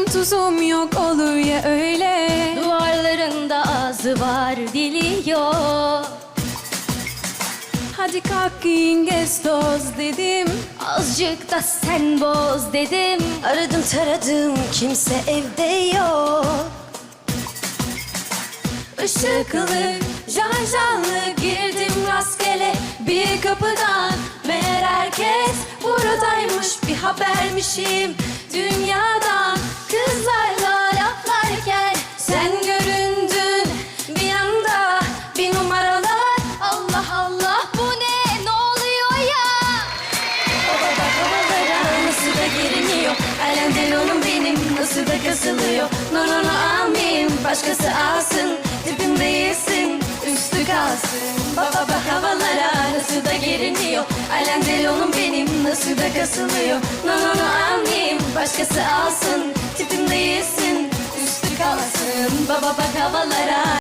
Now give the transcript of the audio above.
tuzum yok olur ya öyle. Duvarlarında ağzı var dili yok Hadi kalk giyin gez toz dedim. Azıcık da sen boz dedim. Aradım taradım kimse evde yok. Işıklı, janjanlı girdim rastgele. Bir kapıdan Meğer herkes buradaymış. Bir habermişim dünyadan nasıl da kasılıyor. No no no almayayım başkası alsın. Tipim değilsin üstü kalsın. Baba bak havalara nasıl da giriniyor Elenden onun benim. Nasıl da kasılıyor? No no no almayayım başkası alsın. Tipim değilsin üstü kalsın. Baba bak havalara